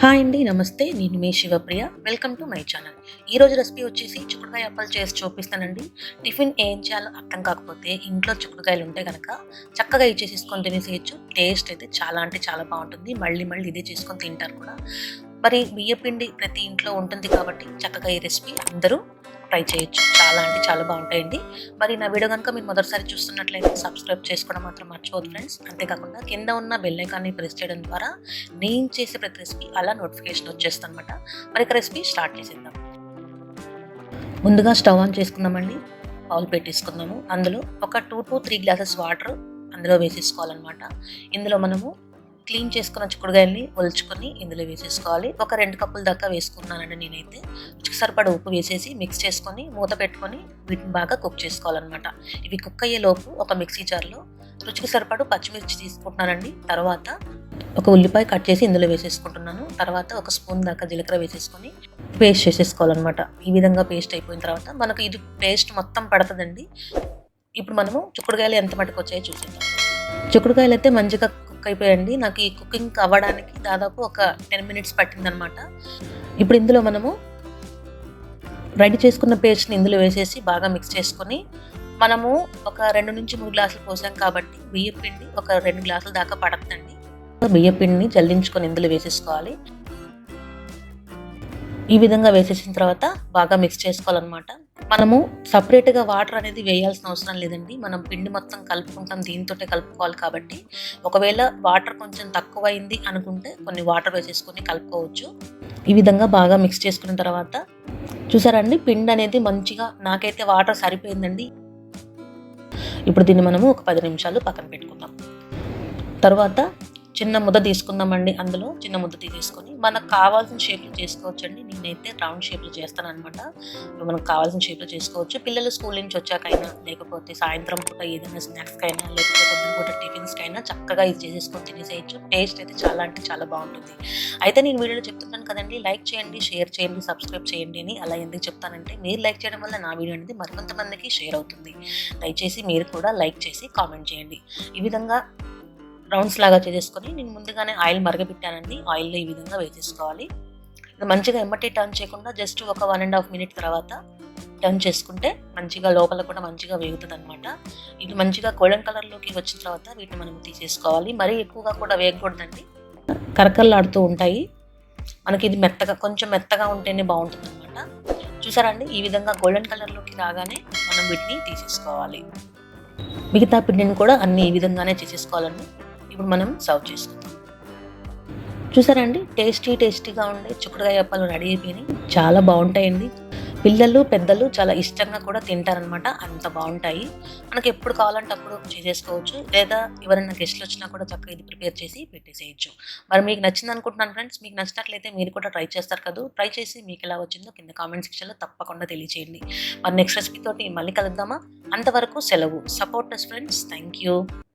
Hi అండి నమస్తే. నేను మీ Shivapriya. Welcome to my channel ఈ రోజు రెసిపీ వచ్చేసి చిక్కుడుకాయ అప్పలు చేసి చూపిస్తానండి. టిఫిన్ ఏం చేయాలో అర్థం కాకపోతే ఇంట్లో చిక్కుడుకాయలు ఉంటే కనుక చక్కగా ఇది చేసేసుకొని తినేసేయచ్చు. టేస్ట్ అయితే చాలా అంటే చాలా బాగుంటుంది. మళ్ళీ మళ్ళీ ఇదే చేసుకొని తింటారు కూడా. మరి బియ్యపిండి ప్రతి ఇంట్లో ఉంటుంది కాబట్టి చక్కగా ఈ రెసిపీ అందరూ ట్రై చేయొచ్చు. చాలా అంటే చాలా బాగుంటాయండి. మరి నా వీడియో కనుక మీరు మొదటిసారి చూస్తున్నట్లయితే సబ్స్క్రైబ్ చేసుకోవడం మాత్రం మర్చిపోదు ఫ్రెండ్స్. అంతేకాకుండా కింద ఉన్న బెల్ ఐకాన్ని ప్రెస్ చేయడం ద్వారా నేను చేసే ప్రతి రెసిపీ అలా నోటిఫికేషన్ వచ్చేస్తుంది అనమాట మరి ఇక రెసిపీ స్టార్ట్ చేసేద్దాం. ముందుగా స్టవ్ ఆన్ చేసుకుందామండి బౌల్ పెట్టేసుకుందాము అందులో ఒక two to three glasses water అందులో వేసేసుకోవాలన్నమాట. ఇందులో మనము క్లీన్ చేసుకున్న చిక్కుడుగాయల్ని ఒలుచుకొని ఇందులో వేసేసుకోవాలి. ఒక రెండు కప్పుల దాకా వేసుకున్నానండి నేనైతే. రుచికి సరిపడ ఉప్పు వేసేసి మిక్స్ చేసుకొని మూత పెట్టుకొని వీటిని బాగా కుక్ చేసుకోవాలన్నమాట. ఇవి కుక్ అయ్యే లోపు ఒక మిక్సీ జార్లో రుచికి సరిపడు పచ్చిమిర్చి తీసుకుంటున్నానండి. తర్వాత ఒక ఉల్లిపాయ కట్ చేసి ఇందులో వేసేసుకుంటున్నాను. తర్వాత ఒక స్పూన్ దాకా జీలకర్ర వేసేసుకొని పేస్ట్ చేసేసుకోవాలన్నమాట. ఈ విధంగా పేస్ట్ అయిపోయిన తర్వాత మనకు ఇది పేస్ట్ మొత్తం పడుతుందండి. ఇప్పుడు మనము చిక్కుడుకాయలు ఎంత మటుకు వచ్చాయో చూసేద్దాం. చిక్కుడుకాయలు అయితే మంచిగా కుక్ అయిపోయండి నాకు ఈ కుకింగ్ అవ్వడానికి దాదాపు ఒక టెన్ మినిట్స్ పట్టిందనమాట ఇప్పుడు ఇందులో మనము రెడీ చేసుకున్న పేస్ట్ని ఇందులో వేసేసి బాగా మిక్స్ చేసుకొని మనము ఒక రెండు నుంచి మూడు గ్లాసులు పోసాం కాబట్టి బియ్య పిండి ఒక రెండు గ్లాసుల దాకా పడుతుందండి బియ్య పిండిని జల్లించుకొని ఇందులో వేసేసుకోవాలి. ఈ విధంగా వేసేసిన తర్వాత బాగా మిక్స్ చేసుకోవాలన్నమాట. మనము సపరేట్గా వాటర్ అనేది వేయాల్సిన అవసరం లేదండి. మనం పిండి మొత్తం కలుపుకుంటాం దీంతో కలుపుకోవాలి కాబట్టి. ఒకవేళ వాటర్ కొంచెం తక్కువైంది అనుకుంటే కొన్ని వాటర్ వేసేసుకొని కలుపుకోవచ్చు. ఈ విధంగా బాగా మిక్స్ చేసుకున్న తర్వాత చూసారండి పిండి అనేది మంచిగా నాకైతే వాటర్ సరిపోయిందండి. ఇప్పుడు దీన్ని మనము ఒక పది నిమిషాలు పక్కన పెట్టుకుందాం. తర్వాత చిన్న ముద్ద తీసుకుందామండి అందులో చిన్న ముద్ద తీసుకొని మనకు కావాల్సిన షేప్లో చేసుకోవచ్చండి. నేనైతే రౌండ్ షేప్లో చేస్తాను అనమాట మనకు కావాల్సిన షేప్లో చేసుకోవచ్చు. పిల్లలు స్కూల్ నుంచి వచ్చాకైనా లేకపోతే సాయంత్రం పూట ఏదైనా స్నాక్స్కైనా లేకపోతే పొద్దున పూట టిఫిన్స్కైనా చక్కగా ఇది చేసేసుకొని తినేసేయచ్చు. టేస్ట్ అయితే చాలా అంటే చాలా బాగుంటుంది. అయితే నేను వీడియోలో చెప్తున్నాను కదండి లైక్ చేయండి షేర్ చేయండి సబ్స్క్రైబ్ చేయండి అని అలా ఎందుకు చెప్తానంటే మీరు లైక్ చేయడం వల్ల నా వీడియో అనేది మరికొంతమందికి షేర్ అవుతుంది. దయచేసి మీరు కూడా లైక్ చేసి కామెంట్ చేయండి. ఈ విధంగా రౌండ్స్ లాగా చేసేసుకొని నేను ముందుగానే ఆయిల్ మరగబెట్టానండి ఆయిల్లో ఈ విధంగా వేసేసుకోవాలి. ఇది మంచిగా ఎమ్మటే టర్న్ చేయకుండా జస్ట్ ఒక వన్ అండ్ హాఫ్ మినిట్ తర్వాత టర్న్ చేసుకుంటే మంచిగా లోపల కూడా మంచిగా వేగుతుంది అనమాట ఇది మంచిగా గోల్డెన్ కలర్లోకి వచ్చిన తర్వాత వీటిని మనం తీసేసుకోవాలి. మరీ ఎక్కువగా కూడా వేగకూడదండి కరకరలాడుతూ ఉంటాయి. మనకి ఇది మెత్తగా కొంచెం మెత్తగా ఉంటేనే బాగుంటుంది అనమాట చూసారండి? ఈ విధంగా గోల్డెన్ కలర్లోకి రాగానే మనం వీటిని తీసేసుకోవాలి. మిగతా పిండిని కూడా అన్ని ఈ విధంగానే చేసేసుకోవాలండి. ఇప్పుడు మనం సర్వ్ చేసుకుందాం చూసారండి? టేస్టీ టేస్టీగా ఉండే చిక్కుడుకాయ అప్పాలు రెడీ అయిపోయినాయి. చాలా బాగుంటాయండి. పిల్లలు పెద్దలు చాలా ఇష్టంగా కూడా తింటారనమాట అంత బాగుంటాయి. మనకి ఎప్పుడు కావాలంటే అప్పుడు చేసేసుకోవచ్చు. లేదా ఎవరైనా గెస్ట్లు వచ్చినా కూడా చక్కగా ఇది ప్రిపేర్ చేసి పెట్టేసేయచ్చు. మరి మీకు నచ్చింది అనుకుంటున్నాను ఫ్రెండ్స్. మీకు నచ్చినట్లయితే మీరు కూడా ట్రై చేస్తారు కదా. ట్రై చేసి మీకు ఎలా వచ్చిందో కింద కామెంట్ సెక్షన్లో తప్పకుండా తెలియచేయండి. మరి నెక్స్ట్ రెసిపీ తోటి మళ్ళీ కలుద్దామా? అంతవరకు సెలవు. Support friends thank you